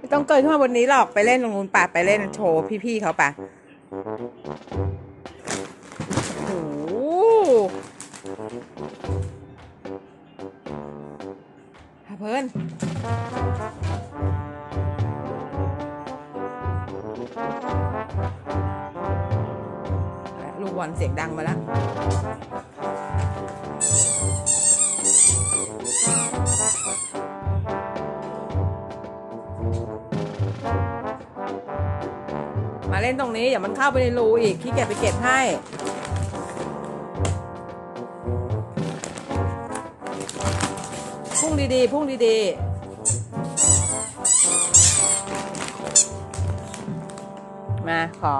ไม่ต้องเกินขึ้นมาบนนี้หรอกไปเล่นตรงนู้นป่ะไปเล่นโชว์พี่ๆเขาป่ะโอ้โหาเพลินลูกบอลเสียงดังมาแล้ว มาเล่นตรงนี้อย่ามันเข้าไปในรูอีกขี้เกียจไปเก็บให้ พุ่งดีๆ พุ่งดีๆมาขอ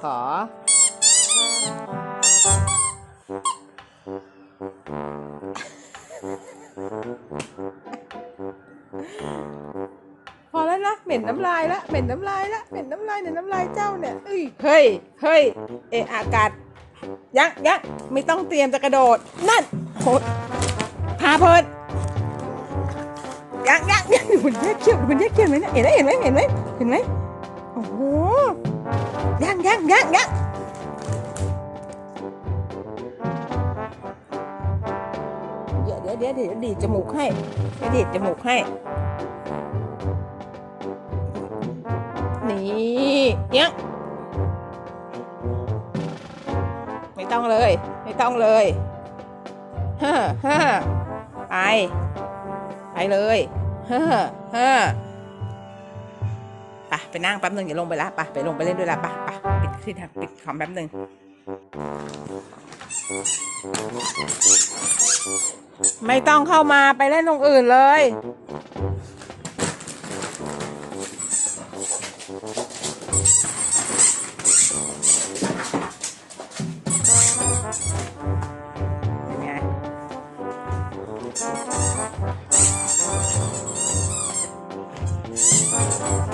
ขอ เหม็นน้ำลายละเหม็นน้ำลายละเหม็นน้ำลายเนี่ยน้ำลายเจ้าเนี่ยเอ้ยเฮ้ยเฮ้ยเอะอากาศยังยังไม่ต้องเตรียมจะกระโดด นั่นโหพาเพลินยังยังยังมันแยกเขี้ยวมันแยกเขี้ยวไหมเนี่ยเห็นไหมเห็นไหมเห็นไหมเห็นไหมโอ้โหยังยังยังยังเดี๋ยวเดี๋ยวเดี๋ยวดีดจมูกให้เดี๋ยวดีดจมูกให้ นี่เนี่ยไม่ต้องเลย ไม่ต้องเลยฮ่าฮ่าไปไปเลยฮ่าฮ่าไปไปนั่งแป๊บหนึ่งอย่าลงไปละไปไปลงไปเล่นด้วยละไปไปปิดที่ทางปิดคอมแป๊บหนึ่งไม่ต้องเข้ามาไปเล่นตรงอื่นเลย Thank you.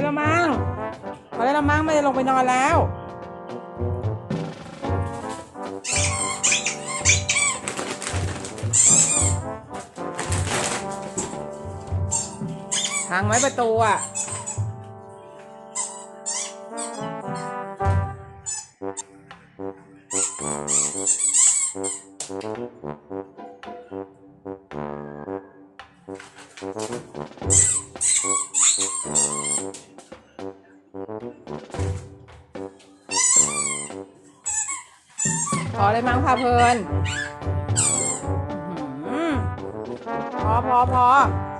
พอแล้วมั้งพอแล้วละมั้งไม่ได้ลงไปนอนแล้วทางไว้ประตูอะ พอเลยมั้งพาเพลินพอพอพอ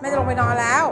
แม่จะลงไปนอนแล้ว